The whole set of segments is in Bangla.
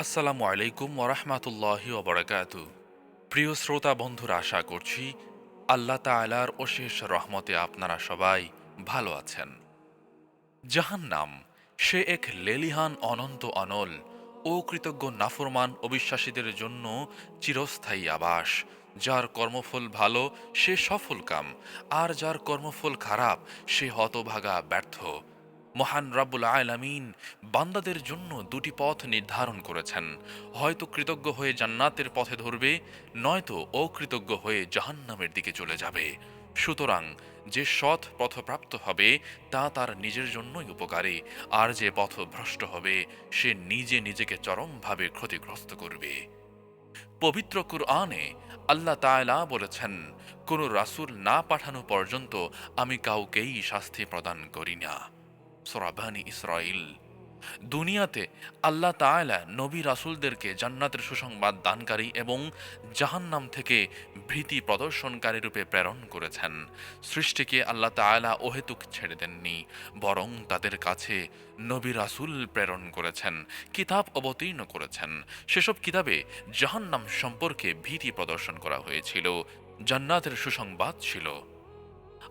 আসসালামু আলাইকুম ওরহমাতুল্লাহ ওবরাকাত প্রিয় শ্রোতা বন্ধুরা, আশা করছি আল্লাহ তালার অশেষ রহমতে আপনারা সবাই ভালো আছেন। জাহান্নাম, সে এক লেলিহান, অনন্ত অনল ও কৃতজ্ঞ, নাফরমান, অবিশ্বাসীদের জন্য চিরস্থায়ী আবাস। যার কর্মফল ভালো, সে সফল কাম, আর যার কর্মফল খারাপ, সে হতভাগা ব্যর্থ। মহান রাব্বুল আলামিন বান্দাদের জন্য দুটি পথ নির্ধারণ করেছেন। হয়তো কৃতজ্ঞ হয়ে জান্নাতের পথে ধরবে, নয়তো অকৃতজ্ঞ হয়ে জাহান্নামের দিকে চলে যাবে। সুতরাং যে সৎ পথপ্রাপ্ত হবে, তা তার নিজের জন্যই উপকারী। আর যে পথ ভ্রষ্ট হবে, সে নিজে নিজেকে চরমভাবে ক্ষতিগ্রস্ত করবে। পবিত্র কুরআনে আল্লাহ তাআলা বলেছেন, কোনো রাসূল না পাঠানো পর্যন্ত আমি কাউকেই শাস্তি প্রদান করি না। সোরাবানি ইসরাইল দুনিয়াতে আল্লাহ তাআলা নবী রাসুলদেরকে জান্নাতের সুসংবাদ দানকারী এবং জাহান্নাম থেকে ভীতি প্রদর্শনকারী রূপে প্রেরণ করেছেন। সৃষ্টিকে আল্লাহ তাআলা অহেতুক ছেড়ে দেননি, বরং তাদের কাছে নবী রাসুল প্রেরণ করেছেন, কিতাব অবতীর্ণ করেছেন। সেসব কিতাবে জাহান্নাম সম্পর্কে ভীতি প্রদর্শন করা হয়েছিল, জান্নাতের সুসংবাদ ছিল।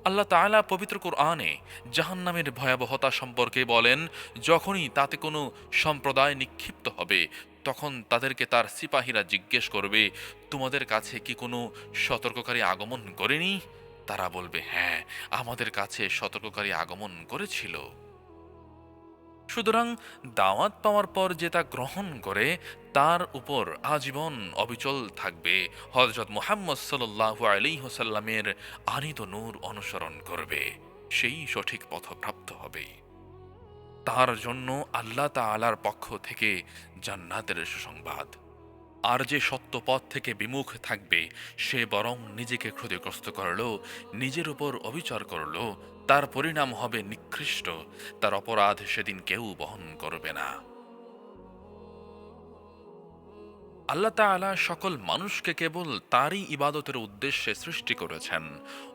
আল্লাহ তালা পবিত্র কোরআনে জাহান্নামের ভয়াবহতা সম্পর্কে বলেন, যখনই তাতে কোনো সম্প্রদায় নিক্ষিপ্ত হবে, তখন তাদেরকে তার সিপাহীরা জিজ্ঞেস করবে, তোমাদের কাছে কি কোনো সতর্ককারী আগমন করেনি? তারা বলবে হ্যাঁ আমাদের কাছে সতর্ককারী আগমন করেছিল। সুতরাং দাওয়াত পাওয়ার পর যে তা গ্রহণ করে, তার উপর আজীবন অবিচল থাকবে। হজরত মুহাম্মদ আলী হোসাল্লামের আনিত নূর অনুসরণ করবে। সেই সঠিক পথপ্রাপ্ত হবে। তার জন্য আল্লাহ তালার পক্ষ থেকে জান্নাতের সুসংবাদ। আর যে সত্য পথ থেকে বিমুখ থাকবে, সে বরং নিজেকে ক্ষতিগ্রস্ত করল, নিজের উপর অবিচার করল। তার পরিণাম হবে নিকৃষ্ট, তার অপরাধ সেদিন কেউ বহন করবে না। আল্লাহ তালা সকল মানুষকে কেবল তারই ইবাদতের উদ্দেশ্যে সৃষ্টি করেছেন,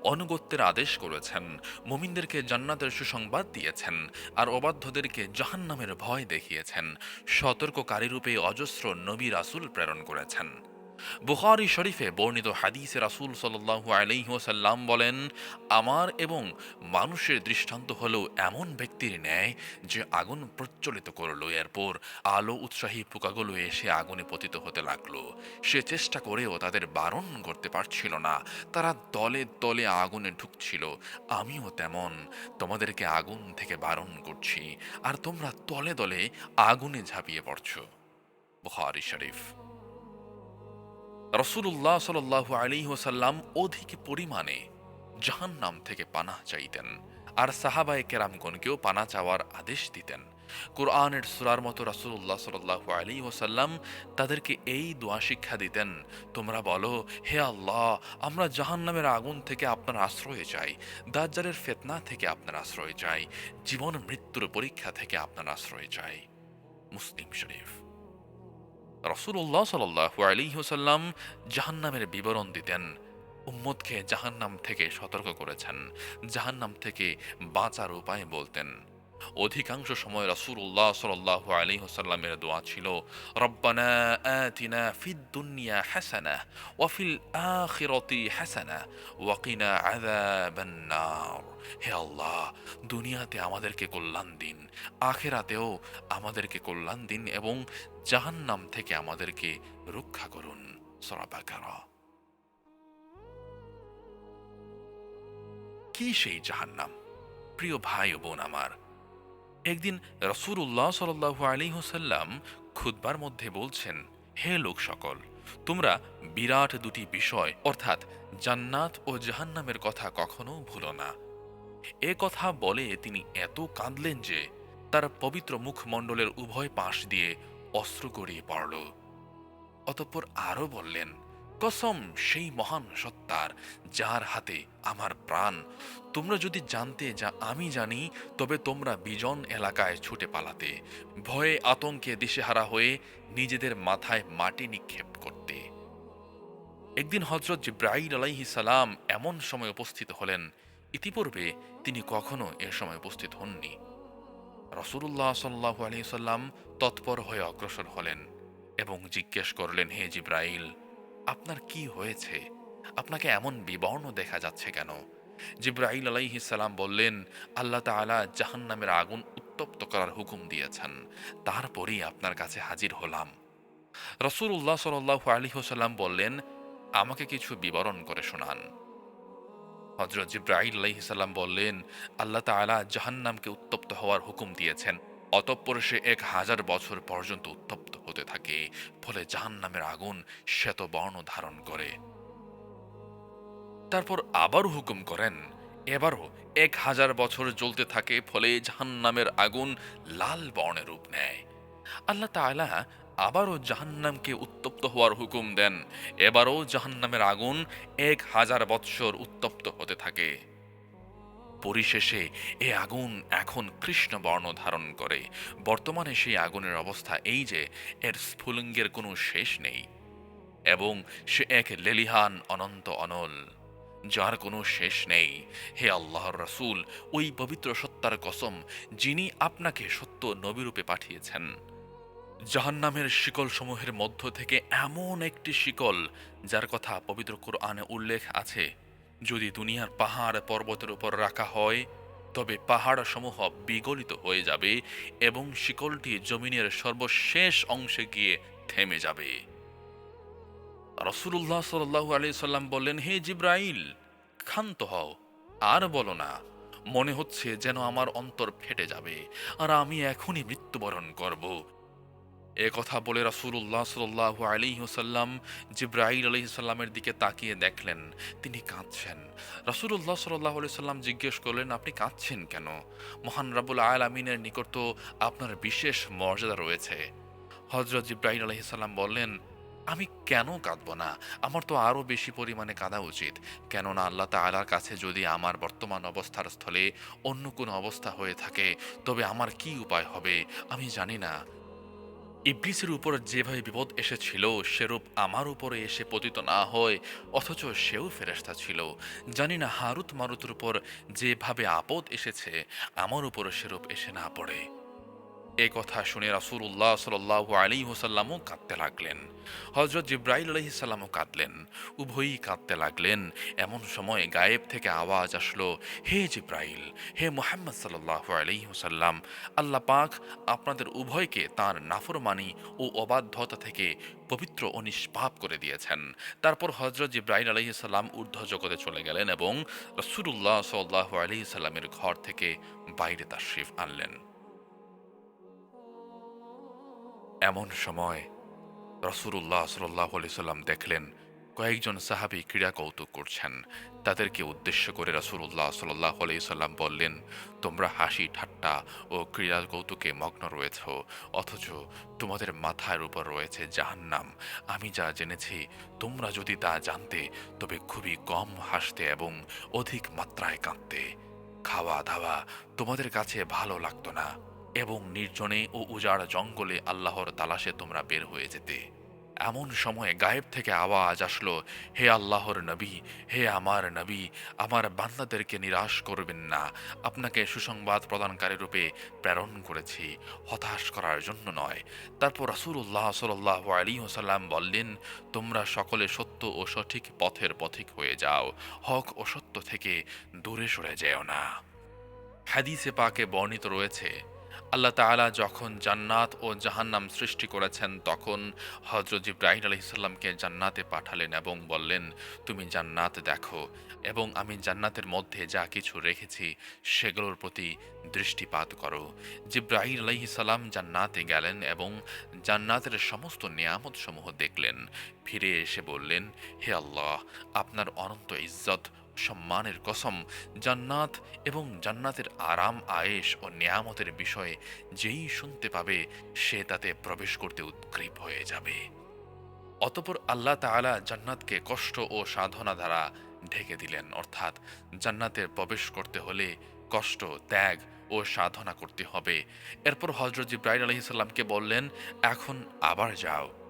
অনুগত্যের আদেশ করেছেন, মুমিনদেরকে জান্নাতের সুসংবাদ দিয়েছেন, আর অবাধ্যদেরকে জাহান্নামের ভয় দেখিয়েছেন, সতর্ককারী রূপে অজস্র নবী রাসুল প্রেরণ করেছেন। বুখারি শরীফে বর্ণিত হাদিসে রাসুল সাল্লাল্লাহু আলাইহি ওয়াসাল্লাম বলেন, আমার এবং মানুষের দৃষ্টান্ত হলো এমন ব্যক্তির ন্যায় যে আগুন প্রজ্বলিত করল, এরপর আলো উৎসাহী পোকাগুলো এসে আগুনে পতিত হতে লাগল। সে চেষ্টা করেও তাদের বারণ করতে পারছিল না। তারা দলে দলে আগুনে ঢুকছিল। আমিও তেমন। তোমাদেরকে আগুন থেকে বারণ করছি। আর তোমরা দলে দলে আগুনে ঝাঁপিয়ে পড়ছ। বুখারি শরীফ। রসুল্লাহ সাল্লাহ আলী ওসাল্লাম অধিক পরিমাণে জাহান্নাম থেকে পানাহ চাইতেন, আর সাহাবায়ে কেরামগণকেও পানা চাওয়ার আদেশ দিতেন। কোরআনের সুরার মতো রাসুল্লাহ সাল্লাহ আলী ওসাল্লাম তাদেরকে এই দোয়া শিক্ষা দিতেন, তোমরা বলো, হে আল্লাহ, আমরা জাহান্নামের আগুন থেকে আপনার আশ্রয়ে চাই, দাজ্জালের ফেতনা থেকে আপনার আশ্রয় চাই, জীবন মৃত্যুর পরীক্ষা থেকে আপনার আশ্রয় চাই। মুসলিম শরীফ। রসুল্লাহ সাল্লাহ আলিহসাল্লাম জাহান্নামের বিবরণ দিতেন উম্মদকে জাহান্নাম থেকে সতর্ক করেছেন, জাহান্নাম থেকে বাঁচার উপায় বলতেন। অধিকাংশ সময় রসুল্লাহ সাল্লাহ আলী হোসাল্লামের দোয়া ছিল, রব্বানা আতিনা ফিদ দুনিয়া হাসানা ওয়াফিল আখিরতি হাসানা ওয়াকিনা আযাবান্নার হে আল্লাহ, দুনিয়াতে আমাদেরকে কল্যাণ দিন, আখেরাতেও আমাদেরকে কল্যাণ দিন এবং জাহান্নাম থেকে আমাদেরকে রক্ষা করুন। সরাবাকারা কি সেই জাহান্নাম? প্রিয় ভাই ও বোন আমার একদিন রসুল্লাহ সাল্লাহ আলী হোসাল্লাম খুদ্বার মধ্যে বলছেন, হে লোক সকল, তোমরা বিরাট দুটি বিষয়, অর্থাৎ জান্নাত ও জাহান্নামের কথা কখনো ভুলো না। এ কথা বলে তিনি এত কাঁদলেন যে তার পবিত্র মুখমণ্ডলের উভয় পাশ দিয়ে অস্ত্র গড়িয়ে পড়ল। অতঃপর আরও বললেন কসম সেই মহান সত্তার যার হাতে আমার প্রাণ। তোমরা যদি জানতে যা আমি জানি, তবে তোমরা বিজন এলাকায় ছুটে পালাতে, ভয়ে আতঙ্কে দিশেহারা হয়ে নিজেদের মাথায় মাটি নিক্ষেপ করতে। একদিন হজরত জিব্রাইল আলাইহি সালাম এমন সময় উপস্থিত হলেন, ইতিপূর্বে তিনি কখনো এ সময় উপস্থিত হননি। রসুল্লাহ সাল্লাহ আলহিসাল্লাম তৎপর হয়ে অগ্রসর হলেন এবং জিজ্ঞেস করলেন, হে জিব্রাইল আপনার কি হয়েছে? আপনাকে এমন বিবর্ণ দেখা যাচ্ছে কেন? জিব্রাইল আলাইহিসাল্লাম বললেন, আল্লাহ তাআলা জাহান্নামের আগুন উত্তপ্ত করার হুকুম দিয়েছেন। তারপরেই আপনার কাছে হাজির হলাম। রসুল্লাহ সাল্লাহ আলী হোসাল্লাম বললেন, আমাকে কিছু বিবরণ করে শোনান। হজরত জিব্রাহিল আলাইহিসাল্লাম বললেন, আল্লাহ তাআলা জাহান্নামকে উত্তপ্ত হওয়ার হুকুম দিয়েছেন, অতঃপর সে এক হাজার বছর পর্যন্ত উত্তপ্ত হতে থাকে, ফলে জাহান্নামের আগুন শ্বেত বর্ণ ধারণ করে। তারপর আবারও হুকুম করেন, এবারও এক হাজার বছর জ্বলতে থাকে, ফলে জাহান্নামের আগুন লাল বর্ণের রূপ নেয়। আল্লাহ তাআলা আবারও জাহান্নামকে উত্তপ্ত হওয়ার হুকুম দেন, এবারও জাহান্নামের আগুন এক হাজার বৎসর উত্তপ্ত হতে থাকে। পরিশেষে এ আগুন এখন কৃষ্ণ বর্ণ ধারণ করে। বর্তমানে সেই আগুনের অবস্থা এই যে, এর স্ফুলিঙ্গের কোনো শেষ নেই। এবং সে এক লেলিহান অনন্ত অনল, যার কোনো শেষ নেই। হে আল্লাহর রসুল, ওই পবিত্র সত্তার কসম, যিনি আপনাকে সত্য নবীরূপে পাঠিয়েছেন। জাহান্নামের শিকল সমূহের মধ্য থেকে এমন একটি শিকল, যার কথা পবিত্র কোরআনে উল্লেখ আছে যদি দুনিয়ার পাহাড় পর্বতের উপর রাখা হয়, তবে পাহাড় সমূহ বিগলিত হয়ে যাবে এবং শিকলটি জমিনের সর্বশেষ অংশে গিয়ে থেমে যাবে। রসুল্লাহ সাল্লাহ আলি সাল্লাম বললেন, হে জিব্রাইল, ক্ষান্ত হও, আর বলো না, মনে হচ্ছে যেন আমার অন্তর ফেটে যাবে, আর আমি এখনই মৃত্যুবরণ করব। এ কথা বলে রাসুল্লাহ সাল্লাহ আলী হুসাল্লাম জিব্রাহিল আলহি সাল্লামের দিকে তাকিয়ে দেখলেন। তিনি কাঁদছেন। রাসুল্লাহ সাল্লাহ আলি সাল্লাম জিজ্ঞেস করলেন, আপনি কাঁদছেন কেন? মহান রাবুল আল আমিনের নিকট তো আপনার বিশেষ মর্যাদা রয়েছে। হজরত জিব্রাহিল আলহি সাল্লাম বললেন, আমি কেন কাঁদব না? আমার তো আরও বেশি পরিমাণে কাঁদা উচিত। কেননা আল্লাহ তালার কাছে যদি আমার বর্তমান অবস্থার স্থলে অন্য কোনো অবস্থা হয়ে থাকে, তবে আমার কি উপায় হবে? আমি জানি না। ইবলিসের উপর যেভাবে বিপদ এসেছিল, সেরূপ আমার উপরে এসে পতিত না হয়, অথচ সেও ফেরেস্তা ছিল। জানি না হারুত মারুতের উপর যেভাবে আপদ এসেছে, আমার উপর সেরূপ এসে না পড়ে। এ কথা শুনে রাসুল্লাহ সাল আলী হোসাল্লামও কাঁদতে লাগলেন। হজরত জিব্রাইল আলহিসাল্লামও কাঁদলেন। উভয়ই কাঁদতে লাগলেন। এমন সময় গায়েব থেকে আওয়াজ আসলো, হে জিব্রাইল, হে মোহাম্মদ সাল্লাহ আলী হোসাল্লাম আল্লাহ পাক আপনাদের উভয়কে তার নাফরমানি ও অবাধ্যতা থেকে পবিত্র ও নিষ্পাপ করে দিয়েছেন। তারপর হজরত জিব্রাইল আলহিসাল্লাম ঊর্ধ্ব জগতে চলে গেলেন এবং রসুল্লাহ সাল্লাহ আলী সাল্লামের ঘর থেকে বাইরে তাশরিফ আনলেন। এমন সময় রসুল্লাহ সাল্লাহ সাল্লাম দেখলেন কয়েকজন সাহাবি ক্রীড়া কৌতুক করছেন। তাদেরকে উদ্দেশ্য করে রসুল্লাহ সাল্লাহ সাল্লাম বললেন, তোমরা হাসি, ঠাট্টা ও ক্রীড়া কৌতুকে মগ্ন রয়েছ, অথচ তোমাদের মাথার উপর রয়েছে জাহান্নাম। আমি যা জেনেছি, তোমরা যদি তা জানতে, তবে খুবই কম হাসতে এবং অধিক মাত্রায় কাঁদতে। খাওয়া দাওয়া তোমাদের কাছে ভালো লাগতো না। এবং নির্জনে ও উজাড় জঙ্গলে আল্লাহর তালাশে তোমরা বের হয়ে যেতে। এমন সময়ে গায়েব থেকে আওয়াজ আসলো, হে আল্লাহর নবী, হে আমার নবী, আমার বান্দাদেরকে নিরাশ করবেন না। আপনাকে সুসংবাদ প্রদানকারী রূপে প্রেরণ করেছি, হতাশ করার জন্য নয়। তারপর রাসুল্লাহ সাল্লাহ আলী ওসাল্লাম বললেন, তোমরা সকলে সত্য ও সঠিক পথের পথিক হয়ে যাও। হক ও সত্য থেকে দূরে সরে যেও না। হাদিসে পাকে বর্ণিত রয়েছে আল্লাহ তাআলা যখন জান্নাত ও জাহান্নাম সৃষ্টি করেছেন, তখন হজরত ইব্রাহিম আলহিসাল্লামকে জান্নাতে পাঠালেন এবং বললেন, তুমি জান্নাত দেখো এবং আমি জান্নাতের মধ্যে যা কিছু রেখেছি, সেগুলোর প্রতি দৃষ্টিপাত করো। জিব্রাহিম আলহিসাল্লাম জান্নাতে গেলেন এবং জান্নাতের সমস্ত নিয়ামত সমূহ দেখলেন। ফিরে এসে বললেন, হে আল্লাহ, আপনার অনন্ত ইজ্জত সম্মানের কসম, জান্নাত এবং জান্নাতের আরাম, আয়েশ ও নিয়ামতের বিষয়ে যেই শুনতে পাবে, সে তাতে প্রবেশ করতে উদ্গ্রীব হয়ে যাবে। অতপর আল্লাহ তাআলা জান্নাতকে কষ্ট ও সাধনা দ্বারা ঢেকে দিলেন, অর্থাৎ জান্নাতে প্রবেশ করতে হলে কষ্ট, ত্যাগ ও সাধনা করতে হবে। এরপর হজরত জিব্রাহিম আলহিসাল্লামকে বললেন, এখন আবার যাও।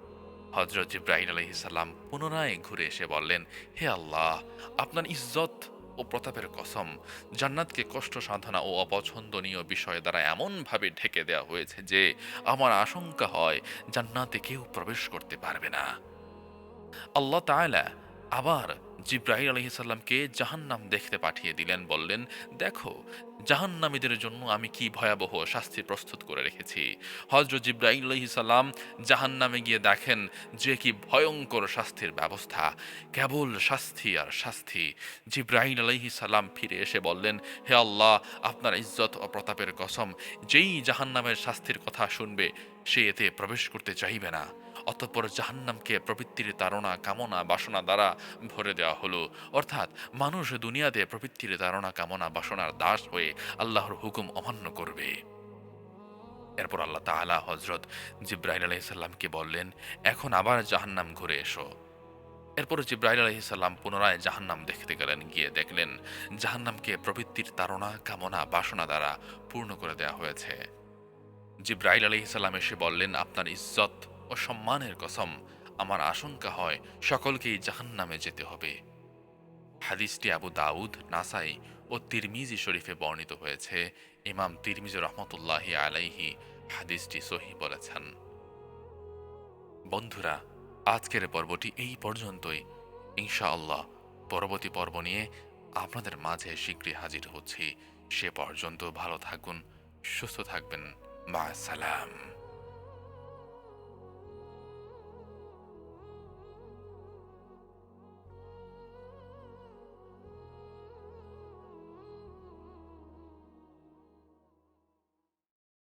হজরত জিব্রাহিম আলহিসাল্লাম পুনরায় ঘুরে এসে বললেন, হে আল্লাহ, আপনার ইজ্জত ও প্রতাপের কসম, জান্নাতকে কষ্ট, সাধনা ও অপছন্দনীয় বিষয় দ্বারা এমনভাবে ঢেকে দেওয়া হয়েছে যে আমার আশঙ্কা হয় জান্নাতে কেউ প্রবেশ করতে পারবে না। আল্লাহ তাআলা আবার জিব্রাহিম আলহিসাল্লামকে জাহান্নাম দেখতে পাঠিয়ে দিলেন, বললেন, দেখো জাহান্নামীদের জন্য আমি কি ভয়াবহ শাস্তি প্রস্তুত করে রেখেছি? হজরত জিব্রাহিম আলহিসাল্লাম জাহান্নামে গিয়ে দেখেন যে কি ভয়ঙ্কর শাস্তির ব্যবস্থা। কেবল শাস্তি আর শাস্তি। জিব্রাহিম আলহিসাল্লাম ফিরে এসে বললেন, হে আল্লাহ, আপনার ইজ্জত ও প্রতাপের কসম, যেই জাহান্নামের শাস্তির কথা শুনবে, সে এতে প্রবেশ করতে চাইবে না। অতঃপর জাহান্নামকে প্রবৃত্তির তাড়না, কামনা, বাসনা দ্বারা ভরে দেওয়া হলো। অর্থাৎ মানুষ দুনিয়াতে প্রবৃত্তির তাড়না, কামনা, বাসনার দাস হয়ে আল্লাহর হুকুম অমান্য করবে। এরপর আল্লাহ তাআলা হজরত জিব্রাহিল আলহিসাল্লামকে বললেন, এখন আবার জাহান্নাম ঘুরে এসো। এরপর জিব্রাহিল আলহিসাল্লাম পুনরায় জাহান্নাম দেখতে গেলেন, গিয়ে দেখলেন জাহান্নামকে প্রবৃত্তির তাড়না, কামনা, বাসনা দ্বারা পূর্ণ করে দেওয়া হয়েছে। জিব্রাইল আলহিসাল্লাম এসে বললেন, আপনার ইজ্জত ও সম্মানের কসম, আমার আশঙ্কা হয় সকলকেই জাহান্নামে যেতে হবে। হাদিসটি আবু দাউদ, নাসাই ও তিরমিজি শরীফে বর্ণিত হয়েছে। ইমাম তিরমিজি রহমতুল্লাহি আলাইহি হাদিসটি সহি বলেছেন। বন্ধুরা, আজকের পর্বটি এই পর্যন্তই। ইনশাআল্লাহ, পরবর্তী পর্ব নিয়ে আপনাদের মাঝে শীঘ্রই হাজির হচ্ছি। সে পর্যন্ত ভালো থাকুন, সুস্থ থাকবেন। মা সালাম